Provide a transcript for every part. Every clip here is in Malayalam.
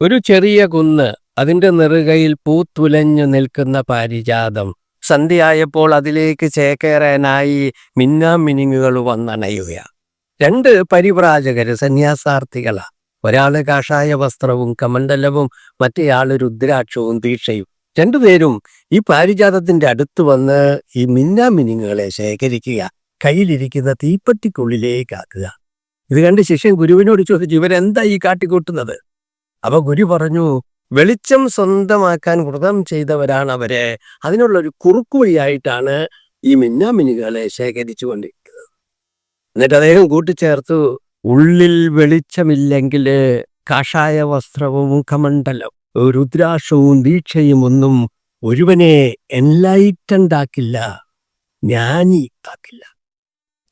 ഒരു ചെറിയ കുന്ന് അതിന്റെ നെറുകയിൽ പൂത്തുലഞ്ഞു നിൽക്കുന്ന പാരിജാതം സന്ധ്യയായപ്പോൾ അതിലേക്ക് ചേക്കേറാനായി മിന്നാമിനിങ്ങുകൾ വന്നണയുക. രണ്ട് പരിവ്രാജകര് സന്യാസാർത്ഥികളാ. ഒരാൾ കാഷായ വസ്ത്രവും കമണ്ഡലവും മറ്റേയാൾ രുദ്രാക്ഷവും ദീക്ഷയും. രണ്ടുപേരും ഈ പാരിജാതത്തിന്റെ അടുത്ത് വന്ന് ഈ മിന്നാമിനിങ്ങുകളെ ശേഖരിക്കുക കയ്യിലിരിക്കുന്ന തീപ്പട്ടിക്കുള്ളിലേക്ക് ആക്കുക. ഇത് കണ്ട് ശിഷ്യൻ ഗുരുവിനോട് ചോദിച്ചു ഇവരെന്താ ഈ കാട്ടിക്കൂട്ടുന്നത്? അപ്പൊ ഗുരു പറഞ്ഞു വെളിച്ചം സ്വന്തമാക്കാൻ വ്രതം ചെയ്തവരാണ് അവരെ. അതിനുള്ളൊരു കുറുക്കുവഴിയായിട്ടാണ് ഈ മിന്നാമിനുകളെ ശേഖരിച്ചു കൊണ്ടിരിക്കുന്നത് എന്നിട്ട് അദ്ദേഹം കൂട്ടിച്ചേർത്തു ഉള്ളിൽ വെളിച്ചമില്ലെങ്കിൽ കാഷായ വസ്ത്രവും മുഖമണ്ഡലം രുദ്രാക്ഷവും ദീക്ഷയും ഒന്നും ഒരുവനെ എൻലൈറ്റൻഡ് ആക്കില്ല ജ്ഞാനി ആക്കില്ല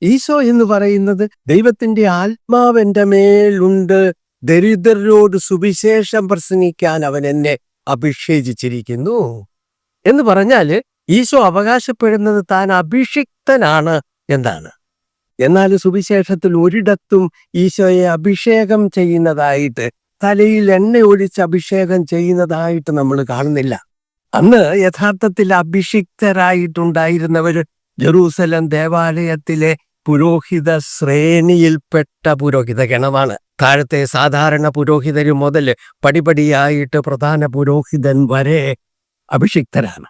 ഈശോ എന്ന് പറയുന്നത് ദൈവത്തിന്റെ ആത്മാവ് എന്റെ മേലുണ്ട് ദരിദ്രരോട് സുവിശേഷം പ്രസംഗിക്കാൻ അവൻ എന്നെ അഭിഷേചിച്ചിരിക്കുന്നു. എന്ന് പറഞ്ഞാൽ ഈശോ അവകാശപ്പെടുന്നത് താൻ അഭിഷിക്തനാണ് എന്നാണ്. എന്നാൽ സുവിശേഷത്തിൽ ഒരിടത്തും ഈശോയെ അഭിഷേകം ചെയ്യുന്നതായിട്ട് തലയിൽ എണ്ണ ഒഴിച്ച് അഭിഷേകം ചെയ്യുന്നതായിട്ട് നമ്മൾ കാണുന്നില്ല. അന്ന് യഥാർത്ഥത്തിൽ അഭിഷിക്തരായിട്ടുണ്ടായിരുന്നവർ ജെറൂസലം ദേവാലയത്തിലെ പുരോഹിത ശ്രേണിയിൽപ്പെട്ട പുരോഹിത ഗണമാണ്. താഴത്തെ സാധാരണ പുരോഹിതര് മുതൽ പടിപടിയായിട്ട് പ്രധാന പുരോഹിതൻ വരെ അഭിഷിക്തരാണ്.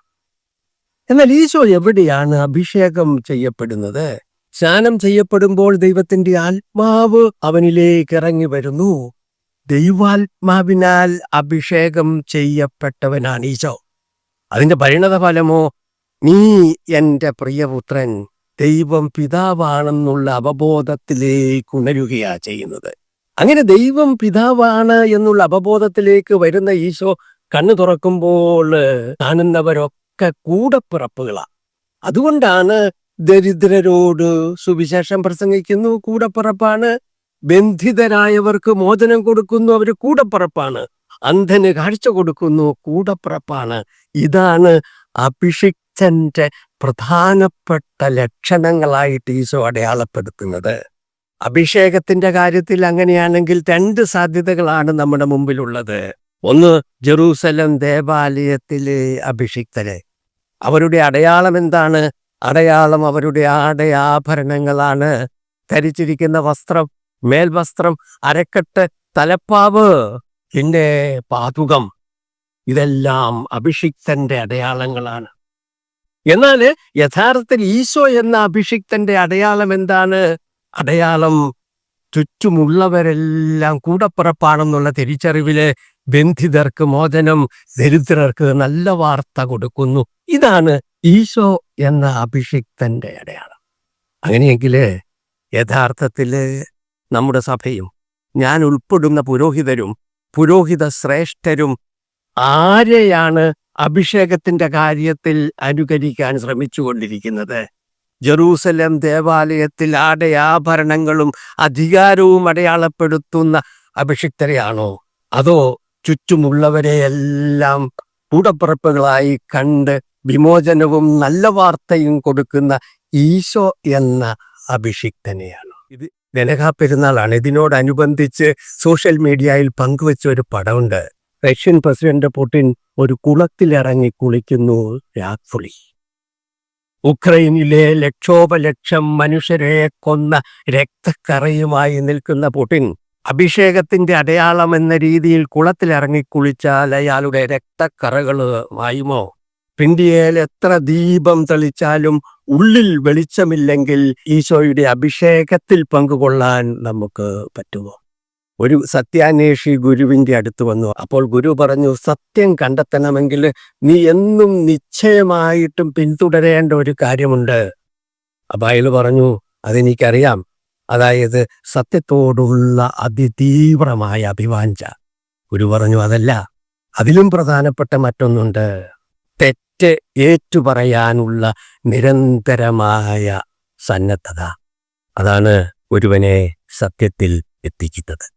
എന്നാൽ ഈശോ എവിടെയാണ് അഭിഷേകം ചെയ്യപ്പെടുന്നത്? സ്നാനം ചെയ്യപ്പെടുമ്പോൾ ദൈവത്തിന്റെ ആത്മാവ് അവനിലേക്ക് ഇറങ്ങി വരുന്നു. ദൈവാത്മാവിനാൽ അഭിഷേകം ചെയ്യപ്പെട്ടവനാണ് ഈശോ. അതിന്റെ പരിണത ഫലമോ നീ എന്റെ പ്രിയപുത്രൻ ദൈവം പിതാവാണെന്നുള്ള അവബോധത്തിലേക്ക് ഉണരുകയാണ് ചെയ്യുന്നത്. അങ്ങനെ ദൈവം പിതാവാണ് എന്നുള്ള അവബോധത്തിലേക്ക് വരുന്ന ഈശോ കണ്ണു തുറക്കുമ്പോൾ കാണുന്നവരൊക്കെ കൂടപ്പിറപ്പുകളാണ് അതുകൊണ്ടാണ് ദരിദ്രരോട് സുവിശേഷം പ്രസംഗിക്കുന്നു കൂടപ്പിറപ്പാണ്. ബന്ധിതരായവർക്ക് മോചനം കൊടുക്കുന്നു അവർ കൂടപ്പിറപ്പാണ്. അന്ധന് കാഴ്ച കൊടുക്കുന്നു കൂടപ്പിറപ്പാണ്. ഇതാണ് അഭിഷിക്തന്റെ പ്രധാനപ്പെട്ട ലക്ഷണങ്ങളായിട്ട് ഈശോ അടയാളപ്പെടുത്തുന്നത്. അഭിഷേകത്തിന്റെ കാര്യത്തിൽ അങ്ങനെയാണെങ്കിൽ രണ്ട് സാധ്യതകളാണ് നമ്മുടെ മുമ്പിലുള്ളത്. ഒന്ന് ജെറൂസലം ദേവാലയത്തിലെ അഭിഷിക്തരെ. അവരുടെ അടയാളം എന്താണ്? അടയാളം അവരുടെ ആടയാഭരണങ്ങളാണ്. ധരിച്ചിരിക്കുന്ന വസ്ത്രം മേൽവസ്ത്രം അരക്കെട്ട് തലപ്പാവ് പിന്നെ പാതുകം. ഇതെല്ലാം അഭിഷിക്തന്റെ അടയാളങ്ങളാണ്. എന്നാൽ യഥാർത്ഥത്തിൽ ഈശോ എന്ന അഭിഷിക്തന്റെ അടയാളം എന്താണ്? അടയാളം ചുറ്റുമുള്ളവരെല്ലാം കൂടപ്പുറപ്പാണെന്നുള്ള തിരിച്ചറിവിൽ ബന്ധിതർക്ക് മോചനം ദരിദ്രർക്ക് നല്ല വാർത്ത കൊടുക്കുന്നു. ഇതാണ് ഈശോ എന്ന അഭിഷിക്തന്റെ അടയാളം. അങ്ങനെയെങ്കിൽ യഥാർത്ഥത്തിൽ നമ്മുടെ സഭയും ഞാൻ ഉൾപ്പെടുന്ന പുരോഹിതരും പുരോഹിത ശ്രേഷ്ഠരും ആരെയാണ് അഭിഷേകത്തിന്റെ കാര്യത്തിൽ അനുകരിക്കാൻ ശ്രമിച്ചുകൊണ്ടിരിക്കുന്നത്. ജെറൂസലം ദേവാലയത്തിൽ ആടയാഭരണങ്ങളും അധികാരവും അടയാളപ്പെടുത്തുന്ന അഭിഷിക്തരെയാണോ? അതോ ചുറ്റുമുള്ളവരെയെല്ലാം കൂടപ്പുറപ്പുകളായി കണ്ട് വിമോചനവും നല്ല വാർത്തയും കൊടുക്കുന്ന ഈശോ എന്ന അഭിഷിക്തനെയാണോ? ഇത് നെനകാ പെരുന്നാളാണ്. ഇതിനോടനുബന്ധിച്ച് സോഷ്യൽ മീഡിയയിൽ പങ്കുവെച്ച ഒരു പടമുണ്ട്. റഷ്യൻ പ്രസിഡന്റ് പുടിൻ ഒരു കുളത്തിലിറങ്ങി കുളിക്കുന്നു രാത്രി. ഉക്രൈനിലെ ലക്ഷോപലക്ഷം മനുഷ്യരെ കൊന്ന രക്തക്കറയുമായി നിൽക്കുന്ന പുടിൻ അഭിഷേകത്തിന്റെ അടയാളം എന്ന രീതിയിൽ കുളത്തിലിറങ്ങി കുളിച്ചാൽ അയാളുടെ രക്തക്കറകൾ മായുമോ? ഇന്ത്യയിൽ എത്ര ദീപം തെളിച്ചാലും ഉള്ളിൽ വെളിച്ചമില്ലെങ്കിൽ ഈശോയുടെ അഭിഷേകത്തിൽ പങ്കുകൊള്ളാൻ നമുക്ക് പറ്റുമോ? ഒരു സത്യാന്വേഷി ഗുരുവിന്റെ അടുത്ത് വന്നു. അപ്പോൾ ഗുരു പറഞ്ഞു സത്യം കണ്ടെത്തണമെങ്കിൽ നീ എന്നും നിശ്ചയമായിട്ടും പിന്തുടരേണ്ട ഒരു കാര്യമുണ്ട്. അപ്പൊ പറഞ്ഞു അതെനിക്കറിയാം. അതായത് സത്യത്തോടുള്ള അതിതീവ്രമായ അഭിവാഞ്ച ഗുരു പറഞ്ഞു അതല്ല അതിലും പ്രധാനപ്പെട്ട മറ്റൊന്നുണ്ട്. തെറ്റ് ഏറ്റുപറയാനുള്ള നിരന്തരമായ സന്നദ്ധത. അതാണ് ഒരുവനെ സത്യത്തിൽ എത്തിക്കുന്നത്.